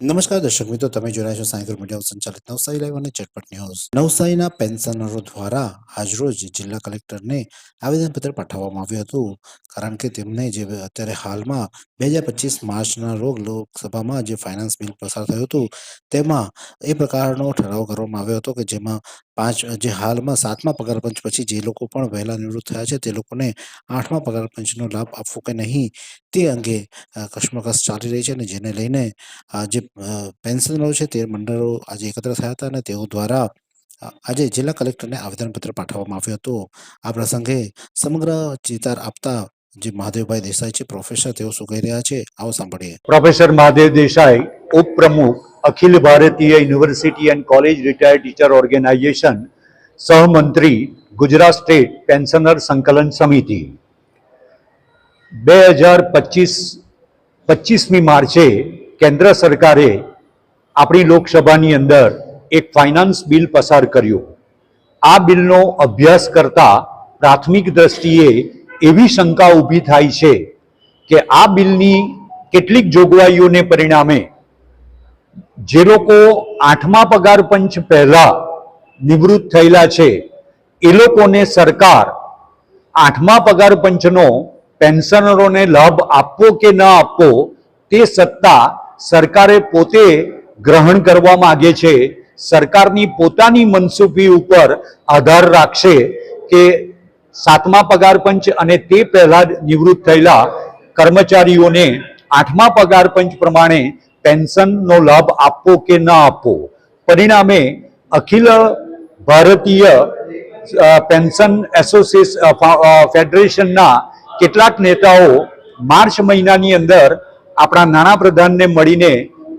નમસ્કાર દર્શક મિત્રો, તમે જોડાયા છો સાયકલ મીડિયા સંચાલિત નવસારી લાઈવ અને ચટપટ ન્યૂઝ. નવસારીના પેન્શનરો દ્વારા આજરોજ જિલ્લા કલેક્ટરને આવેદનપત્ર પાઠવવામાં આવ્યું હતું. કારણ કે તેમને જે અત્યારે હાલમાં બે હજાર પચીસ માર્ચના રોગ લોકસભામાં જે ફાઇનાન્સ બિલ પસાર થયું હતું, તેમાં એ પ્રકારનો ઠરાવ કરવામાં આવ્યો હતો કે જેમાં પાંચ, જે હાલમાં સાતમા પગાર પંચ પછી જે લોકો પણ વહેલા નિવૃત્ત થયા છે, તે લોકોને આઠમા પગાર પંચનો લાભ આપવો કે નહીં, તે અંગે કશ્મકશ ચાલી રહી છે અને જેને લઈને જે પેન્શનરો છે તે મંડળો આજે એકત્ર થયા હતા અને તેઓ દ્વારા આજે જિલ્લા કલેક્ટરને આવેદનપત્ર પાઠવવામાં આવ્યું હતું. આ પ્રસંગે સમગ્ર ચિતાર આપતા જે મહાદેવભાઈ દેસાઈ છે, પ્રોફેસર તેઓ શું કહી રહ્યા છે, આવો સાંભળીએ. પ્રોફેસર મહાદેવ દેસાઈ, ઉપપ્રમુખ Akhil Bharatiya university and college retired teacher organisation સહમંત્રી Gujarat state pensioner સંકલન સમિતિ. બે હજાર પચીસ, પચીસમી માર્ચે કેન્દ્ર સરકારે આપણી લોકસભાની અંદર એક ફાઇનાન્સ બિલ પસાર કર્યું. આ બિલનો અભ્યાસ કરતા પ્રાથમિક દ્રષ્ટિએ એવી શંકા ઊભી થાય છે કે આ બિલની કેટલીક જોગવાઈઓને પરિણામે જે લોકો આઠમા પગાર પંચ પહેલા નિવૃત્ત થયેલા છે, એ લોકોને સરકાર આઠમા પગાર પંચનો પેન્શનરોને લાભ આપવો કે ન આપવો, તે સત્તા સરકારે પોતે ગ્રહણ કરવા માંગે છે. સરકારની પોતાની મનસુબી ઉપર આધાર રાખશે કે સાતમા પગાર પંચ અને તે પહેલા નિવૃત્ત થયેલા કર્મચારીઓને આઠમા પગાર પંચ પ્રમાણે પેન્શનનો લાભ આપવો કે ન આપવો પરિણામે અખિલ ભારતીય પેન્શન એસોસિએશન ફેડરેશનના કેટલાક નેતાઓ માર્ચ મહિનાની અંદર આપણા નાણાપ્રધાનને મળીને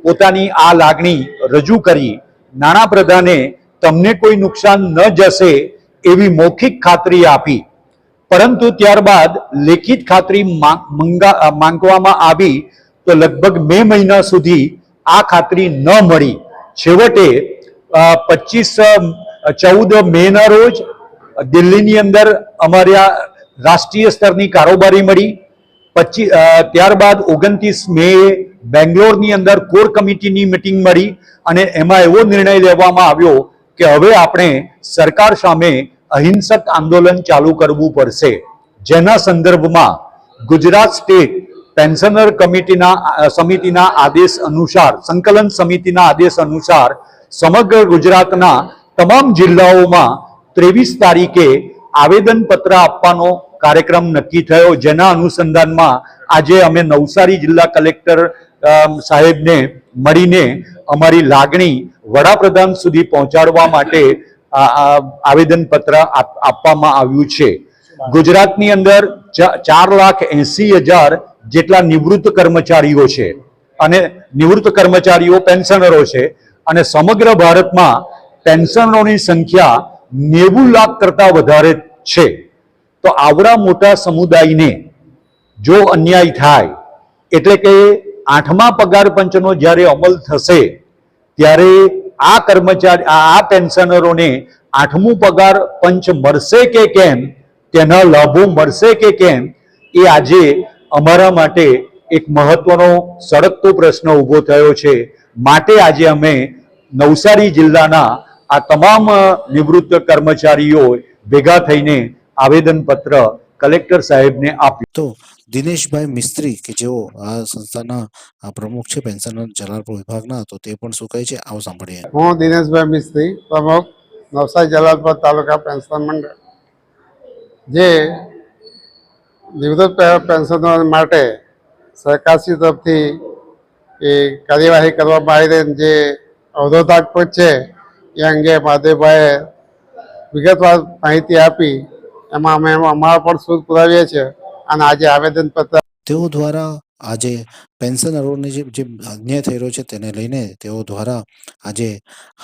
પોતાની આ લાગણી રજૂ કરી. નાણાપ્રધાને તમને કોઈ નુકસાન ન જશે એવી મૌખિક ખાતરી આપી. પરંતુ ત્યારબાદ લેખિત ખાતરી માંગવામાં આવી તો લગભગ મે મહિના સુધી આ ખાતરી ન મળી. છેવટે પચીસ ચૌદ મેના રોજ દિલ્હીની અંદર અમારા રાષ્ટ્રીય સ્તરની કારોબારી મળી. પચીસ ત્યારબાદ ઓગણત્રીસ મે બેંગ્લોરની અંદર કોર કમિટીની મિટિંગ મળી અને એમાં એવો નિર્ણય લેવામાં આવ્યો કે હવે આપણે સરકાર સામે અહિંસક આંદોલન ચાલુ કરવું પડશે. જેના સંદર્ભમાં ગુજરાત સ્ટેટ પેન્શનર કમિટીના સમિતિના આદેશ અનુસાર, સંકલન સમિતિના આદેશ અનુસાર સમગ્ર ગુજરાતના તમામ જિલ્લાઓમાં ત્રેવીસ તારીખે આવેદનપત્ર આપવાનો કાર્યક્રમ નક્કી થયો. જેના અનુસંધાનમાં આજે અમે નવસારી જિલ્લા કલેક્ટર સાહેબને મળીને અમારી લાગણી વડાપ્રધાન સુધી પહોંચાડવા માટે આવેદનપત્ર આપ- આપવામાં આવ્યું છે. ગુજરાતની અંદર ચાર લાખ એસી હજાર જેટલા નિવૃત્ત કર્મચારીઓ છે અને નિવૃત્ત કર્મચારીઓ પેન્શનરો છે અને સમગ્ર ભારતમાં પેન્શનરોની સંખ્યા નેવું લાખ કરતા વધારે છે. તો આવડા મોટા સમુદાયને જો અન્યાય થાય, એટલે કે આઠમા પગાર પંચનો જ્યારે અમલ થશે, ત્યારે આ કર્મચારી, આ પેન્શનરોને આઠમું પગાર પંચ મળશે કે કેમ, તેના લાભો મળશે કે કેમ, એ આજે અમારા માટે એક મહત્વનો સળગતો પ્રશ્ન ઊભો થયો છે. માટે આજે અમે નવસારી જિલ્લાના આ તમામ નિવૃત્ત કર્મચારીઓ ભેગા થઈને આવેદનપત્ર કલેક્ટર સાહેબને આપ્યું. તો દિનેશભાઈ મિસ્ત્રી કે જેઓ આ સંસ્થાના પ્રમુખ છે પેન્શનર જલાલપુર વિભાગના તો તે પણ શું કહે છે? આવો સાંભળીએ. હું દિનેશભાઈ મિસ્ત્રી પ્રમુખ નવસારી જલાલપુર તાલુકા પેન્શન મંડળ. જે નિવૃત્ત પેન્શનરો માટે સરકારશ્રી તરફથી એ કાર્યવાહી કરવામાં આવી રહી જે અવરોધાત્મક છે. એ અંગે માધવભાઈએ વિગતવાર માહિતી આપી. એમાં અમે અમારા પણ સૂઝ પુરાવીએ છીએ. અને આજે આવેદનપત્ર તેઓ દ્વારા આજે પેન્શનરોને જે અન્યાય થઈ રહ્યો છે તેને લઈને તેઓ દ્વારા આજે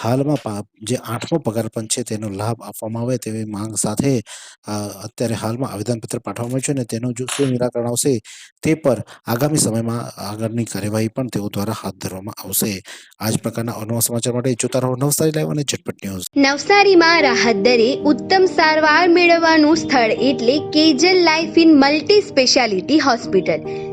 હાલમાં જે આઠમો પગાર છે તેનો લાભ આપવામાં આવે તેવી માંગ સાથે અત્યારે હાલમાં આવેદનપત્ર પાઠવવામાં આવ્યું છે અને તેનું જો શું નિરાકરણ આવશે તે પર આગામી સમયમાં આગળની કાર્યવાહી પણ તેઓ દ્વારા હાથ ધરવામાં આવશે. આ જ પ્રકારના અનવા સમાચાર માટે જોતા રહો નવસારી લાઈવ અને ઝટપટ ન્યૂઝ. નવસારીમાં રાહત દરે ઉત્તમ સારવાર મેળવવાનું સ્થળ એટલે Kejal life in multi speciality hospital.